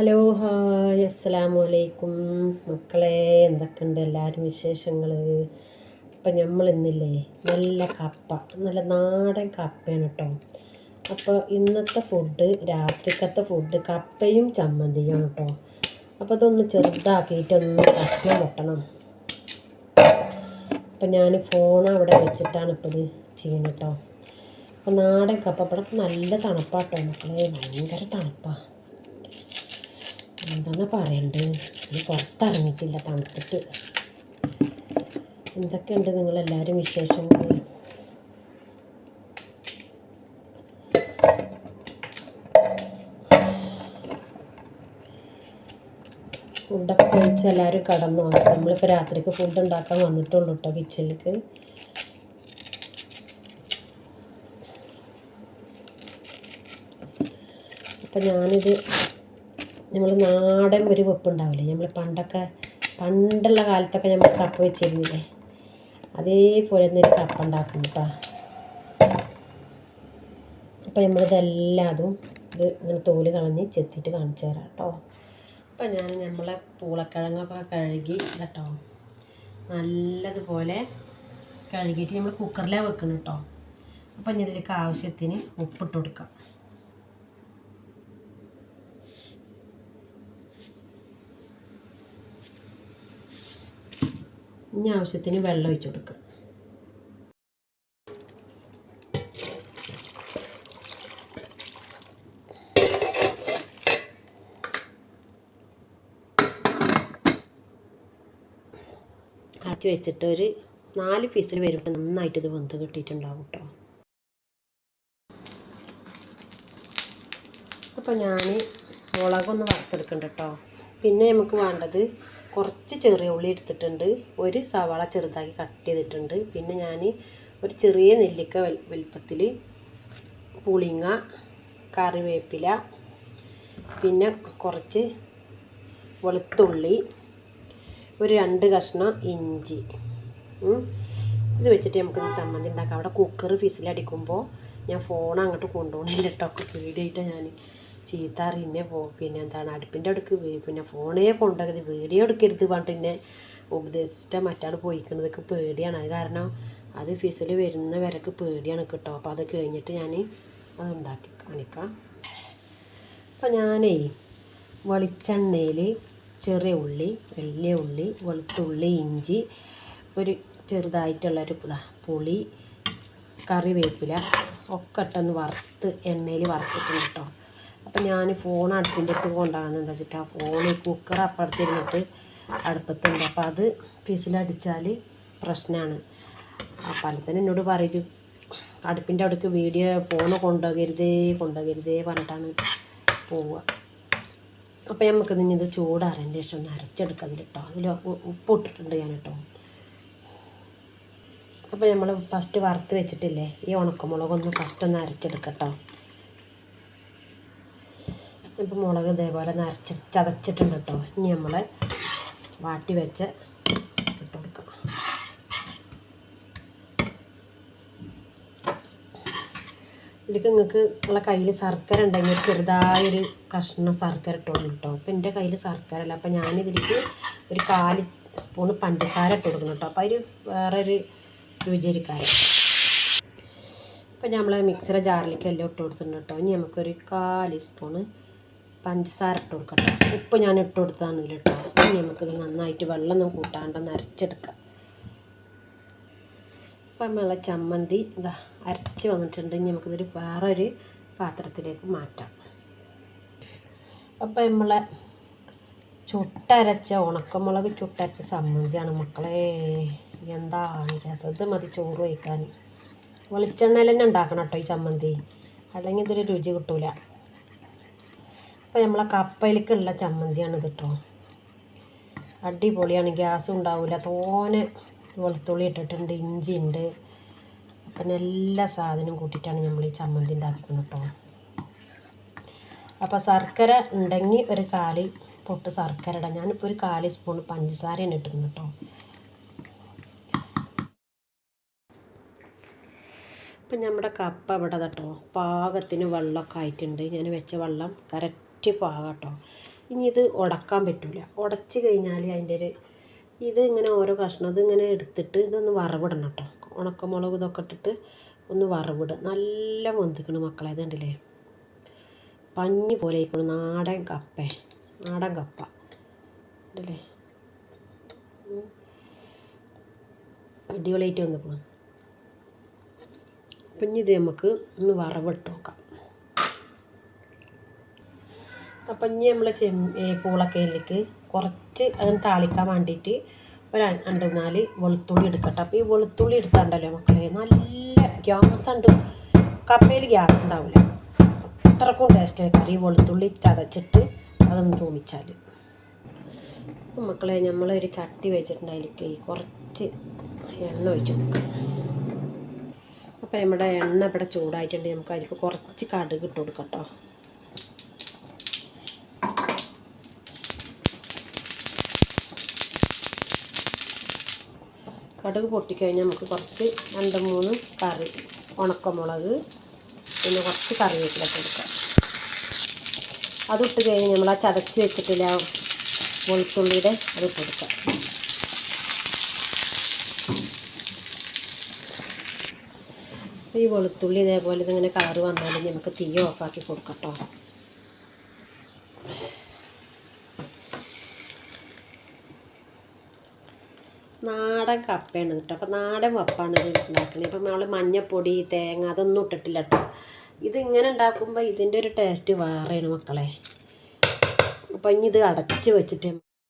Hello hi അസ്സലാമു അലൈക്കും. മക്കളെ എന്തൊക്കെയുണ്ട് എല്ലാവരും വിശേഷങ്ങൾ അപ്പം നമ്മൾ ഇന്നില്ലേ നല്ല കപ്പ നല്ല നാടൻ കപ്പയാണ് കേട്ടോ അപ്പോൾ ഇന്നത്തെ ഫുഡ് രാത്രിക്കത്തെ ഫുഡ് കപ്പയും ചമ്മന്തിയും കേട്ടോ അപ്പോൾ അതൊന്ന് ചെറുതാക്കിയിട്ടൊന്ന് കഷ്ണം വെട്ടണം അപ്പം ഞാൻ ഫോൺ അവിടെ വെച്ചിട്ടാണ് ഇപ്പോൾ ഇത് ചെയ്യുന്നത് കേട്ടോ അപ്പോൾ നാടൻ കപ്പ ഇവിടെ നല്ല തണുപ്പാട്ടോ മക്കളെ ഭയങ്കര തണുപ്പാണ് എന്താണ് പറയണ്ടത് ഇത് പുറത്തിറങ്ങിയിട്ടില്ല തണുത്തിട്ട്. എന്തൊക്കെയുണ്ട് നിങ്ങളെല്ലാവരും വിശേഷങ്ങൾ? ഫുഡൊക്കെ കഴിച്ച് എല്ലാവരും കടന്നു വന്നു. നമ്മളിപ്പോൾ രാത്രിക്ക് ഫുഡ് ഉണ്ടാക്കാൻ വന്നിട്ടുള്ളൂ കേട്ടോ കിച്ചണിലേക്ക് അപ്പം ഞാനിത് നമ്മൾ നാടൻ ഒരു വെപ്പുണ്ടാവില്ലേ? നമ്മൾ പണ്ടൊക്കെ പണ്ടുള്ള കാലത്തൊക്കെ നമ്മൾ കപ്പ വെച്ചിരുന്നില്ലേ? അതേപോലെ തന്നെ ഒരു കപ്പ ഉണ്ടാക്കും കേട്ടോ അപ്പം നമ്മളിതെല്ലാതും ഇത് ഇങ്ങനെ തോൽ കളഞ്ഞ് ചെത്തിയിട്ട് കാണിച്ചു തരാം കേട്ടോ അപ്പം ഞാൻ നമ്മളെ പൂളക്കിഴങ്ങൊക്കെ കഴുകി കേട്ടോ നല്ലതുപോലെ കഴുകിയിട്ട് നമ്മൾ കുക്കറിലാണ് വെക്കണം കേട്ടോ അപ്പം ഇനി ഇതിലേക്ക് ആവശ്യത്തിന് ഉപ്പിട്ട് കൊടുക്കാം. ഇനി ആവശ്യത്തിന് വെള്ളം ഒഴിച്ചു കൊടുക്കുക. അടച്ചു വെച്ചിട്ട് ഒരു നാല് പീസിൽ വരുമ്പോൾ നന്നായിട്ട് ഇത് വെന്ത് കിട്ടിയിട്ടുണ്ടാവും കേട്ടോ അപ്പോൾ ഞാൻ മുളകൊന്ന് വറുത്തെടുക്കണ്ട കേട്ടോ പിന്നെ നമുക്ക് വേണ്ടത് കുറച്ച് ചെറിയ ഉള്ളി എടുത്തിട്ടുണ്ട്. ഒരു സവാള ചെറുതാക്കി കട്ട് ചെയ്തിട്ടുണ്ട്. പിന്നെ ഞാൻ ഒരു ചെറിയ നെല്ലിക്ക വലുപ്പത്തിൽ പുളിങ്ങ കറിവേപ്പില പിന്നെ കുറച്ച് വെളുത്തുള്ളി ഒരു രണ്ട് കഷ്ണം ഇഞ്ചി. ഇത് വെച്ചിട്ട് നമുക്ക് ചമ്മന്തി ഉണ്ടാക്കാം. അവിടെ കുക്കർ ഫിസിലടിക്കുമ്പോൾ ഞാൻ ഫോൺ അങ്ങോട്ട് കൊണ്ടുപോകണില്ല കേട്ടോ പേടിയായിട്ടാണ് ഞാൻ ചീത്ത അറിയുന്നേ പോ. പിന്നെ എന്താണ് അടുപ്പിന്റെ അടുക്ക് പിന്നെ ഫോണേ കൊണ്ടുപോകരുത് വീഡിയോ എടുക്കരുത് പറഞ്ഞിട്ട് എന്നെ ഉപദേശിച്ച മറ്റാൾ പോയിക്കുന്നതൊക്കെ പേടിയാണ്. അത് കാരണം അത് ഫിസിൽ വരുന്ന വരക്ക് പേടിയാണ് കേട്ടോ. അപ്പോൾ അത് കഴിഞ്ഞിട്ട് ഞാൻ അത് ഉണ്ടാക്കി കാണിക്കാം. അപ്പോൾ ഞാനേ വെളിച്ചെണ്ണയിൽ ചെറിയ ഉള്ളി വലിയ ഉള്ളി വെളുത്തുള്ളി ഇഞ്ചി ഒരു ചെറുതായിട്ടുള്ളൊരു പുളി കറിവേപ്പില ഒക്കെ ഇട്ടൊന്ന് വറുത്ത് എണ്ണയിൽ വറുത്തിട്ടുണ്ട് കേട്ടോ. അപ്പം ഞാൻ ഫോൺ അടുപ്പിന്റെ അടുത്ത് കൊണ്ടാണ് എന്താ വെച്ചിട്ട് ആ ഫോൺ കുക്കർ അപ്പുറത്തിരുന്നിട്ട് അടുപ്പത്തുണ്ട്. അപ്പോൾ അത് ഫിസിലടിച്ചാൽ പ്രശ്നമാണ്. അപ്പം അല്ലത്തന്നെ എന്നോട് പറയും അടുപ്പിന്റെ അടുക്ക് വീഡിയോ ഫോൺ കൊണ്ടുപോകരുതേ കൊണ്ടുപോകരുതേ പറഞ്ഞിട്ടാണ് പോവുക. അപ്പോൾ നമുക്ക് ഇനി ഇത് ചൂടാറിന്റെ ശേഷം ഒന്ന് അരച്ചെടുക്കാം കേട്ടോ അതിൽ ഉപ്പ് ഇട്ടിട്ടുണ്ട് ഞാൻ കേട്ടോ അപ്പോൾ നമ്മൾ ഫസ്റ്റ് വറുത്ത് വെച്ചിട്ടില്ലേ ഈ ഉണക്കമുളകൊന്ന് ഫസ്റ്റ് ഒന്ന് അരച്ചെടുക്കട്ടോ. ഇപ്പം മുളക് ഇതേപോലെ നരച്ച ചതച്ചിട്ടുണ്ട് കേട്ടോ. ഇനി നമ്മൾ വാട്ടി വെച്ച് ഇതിലേക്ക് നിങ്ങൾക്ക് നിങ്ങളെ കയ്യിൽ ശർക്കര ഉണ്ടെങ്കിൽ ചെറുതായൊരു കഷ്ണം ശർക്കര ഇട്ടോളൂ കേട്ടോ. അപ്പം എന്റെ കയ്യിൽ ശർക്കര അല്ല അപ്പം ഞാനിതിലേക്ക് ഒരു കാൽ സ്പൂൺ പഞ്ചസാര ഇട്ട് കൊടുക്കണം കേട്ടോ. അപ്പോൾ അതിൽ വേറൊരു രുചിരിക്കാരം ഇപ്പം നമ്മൾ മിക്സിയുടെ ജാറിലേക്ക് എല്ലാം ഇട്ട് കൊടുത്തിട്ടുണ്ട് കേട്ടോ. ഇനി നമുക്കൊരു കാൽ സ്പൂണ് പഞ്ചസാര ഇട്ട് കൊടുക്കട്ടോ. ഉപ്പ് ഞാൻ ഇട്ട് കൊടുത്തതാണ് കേട്ടോ നമുക്കിത് നന്നായിട്ട് വെള്ളം കൂട്ടാണ്ട് അരച്ചെടുക്കാം. അപ്പം നമ്മളെ ചമ്മന്തി ഇതാ അരച്ച് വന്നിട്ടുണ്ട്. ഇനി നമുക്കിതൊരു വേറൊരു പാത്രത്തിലേക്ക് മാറ്റാം. അപ്പം നമ്മളെ ചുട്ടരച്ച ഉണക്കമുളക് ചുട്ടരച്ച ചമ്മന്തിയാണ് മക്കളെ. എന്താ രസം? ഇത് മതി ചോറ് വയ്ക്കാൻ വെളിച്ചെണ്ണയിൽ തന്നെ ഉണ്ടാക്കണം കേട്ടോ ഈ ചമ്മന്തി. അല്ലെങ്കിൽ ഇതൊരു രുചി കിട്ടൂല. അപ്പോൾ നമ്മളെ കപ്പയിലേക്കുള്ള ചമ്മന്തിയാണ് ഇത് കേട്ടോ അടിപൊളിയാണ്. ഗ്യാസും ഉണ്ടാവില്ല തോനെ വെളുത്തുള്ളി ഇട്ടിട്ടുണ്ട് ഇഞ്ചി ഉണ്ട്. അപ്പം എല്ലാ സാധനവും കൂട്ടിയിട്ടാണ് നമ്മൾ ഈ ചമ്മന്തി ഉണ്ടാക്കുന്നത് കേട്ടോ അപ്പോൾ ശർക്കര ഉണ്ടെങ്കിൽ ഒരു കാൽ പൊട്ട് ശർക്കര ഇടാം. ഞാനിപ്പോൾ ഒരു കാൽ സ്പൂൺ പഞ്ചസാരയാണ് ഇട്ടിരുന്നു കേട്ടോ ഇപ്പം നമ്മുടെ കപ്പ ഇവിടെ കേട്ടോ പാകത്തിന് വെള്ളമൊക്കെ ആയിട്ടുണ്ട്. ഞാൻ വെച്ച വെള്ളം കറക്റ്റ് പാകം കേട്ടോ ഇനി ഇത് ഉടക്കാൻ പറ്റില്ല ഉടച്ച് കഴിഞ്ഞാൽ അതിന്റെ ഒരു ഇത് ഇങ്ങനെ ഓരോ കഷ്ണം ഇതിങ്ങനെ എടുത്തിട്ട് ഇതൊന്ന് വറവിടണം കേട്ടോ. ഉണക്കമുളക് ഇതൊക്കെ ഇട്ടിട്ട് ഒന്ന് വറവിടുക. നല്ല വെന്തിക്കണം മക്കളെ ഇതുണ്ടല്ലേ പഞ്ഞി പോലെ ആയിക്കണം നാടൻ കപ്പ നാടൻ കപ്പ. ഉണ്ടല്ലേ അടിപൊളിയായിട്ട് വന്നിക്കണം. അപ്പം ഇത് നമുക്ക് ഒന്ന് വറവിട്ട് നോക്കാം. അപ്പം ഇനി നമ്മൾ ചെം പൂളക്കയിലേക്ക് കുറച്ച് അതിന് താളിക്കാൻ വേണ്ടിയിട്ട് ഒരു രണ്ട് നാല് വെളുത്തുള്ളി എടുക്കട്ടെ. അപ്പോൾ ഈ വെളുത്തുള്ളി എടുത്താണ്ടല്ലോ മക്കളെ? നല്ല ഗ്യാസ് ഉണ്ട് കപ്പയിൽ ഗ്യാസ് ഉണ്ടാവില്ല അത്രക്കും ടേസ്റ്റ് ഈ വെളുത്തുള്ളി ചതച്ചിട്ട് അതൊന്ന് തൂമിച്ചാൽ മക്കളെ നമ്മളൊരു ചട്ടി വെച്ചിട്ടുണ്ട് അതിലേക്ക് കുറച്ച് എണ്ണ ഒഴിച്ച് കൊടുക്കാം. അപ്പോൾ നമ്മുടെ എണ്ണ ഇവിടെ ചൂടായിട്ടുണ്ട്. നമുക്ക് അതിലേക്ക് കുറച്ച് കടുക് ഇട്ട് കൊടുക്കാം കടുക് പൊട്ടിക്കഴിഞ്ഞാൽ നമുക്ക് കുറച്ച് രണ്ട് മൂന്ന് കറി ഉണക്കമുളക് പിന്നെ കുറച്ച് കറിവേപ്പിലൊക്കെ എടുക്കാം. അതിട്ട് കഴിഞ്ഞ് നമ്മൾ ആ ചതച്ച് വെച്ചിട്ടില്ല വെളുത്തുള്ളിയുടെ അത് ഇട്ട് കൊടുക്കാം ഈ വെളുത്തുള്ളി ഇതേപോലെ ഇതിങ്ങനെ കളറ് വന്നാൽ നമുക്ക് തീ ഓഫാക്കി കൊടുക്കാം നാടൻ കപ്പയാണ് കേട്ടോ. അപ്പോൾ നാടൻ വപ്പാണ് ഇത് ഉണ്ടാക്കുന്നത് ഇപ്പം നമ്മൾ മഞ്ഞപ്പൊടി തേങ്ങ അതൊന്നും ഇട്ടിട്ടില്ല കേട്ടോ. ഇതിങ്ങനെ ഉണ്ടാക്കുമ്പോൾ ഇതിന്റെ ഒരു ടേസ്റ്റ് വേറെയാണ് മക്കളെ. അപ്പം ഇനി ഇത് അടച്ച് വെച്ചിട്ട്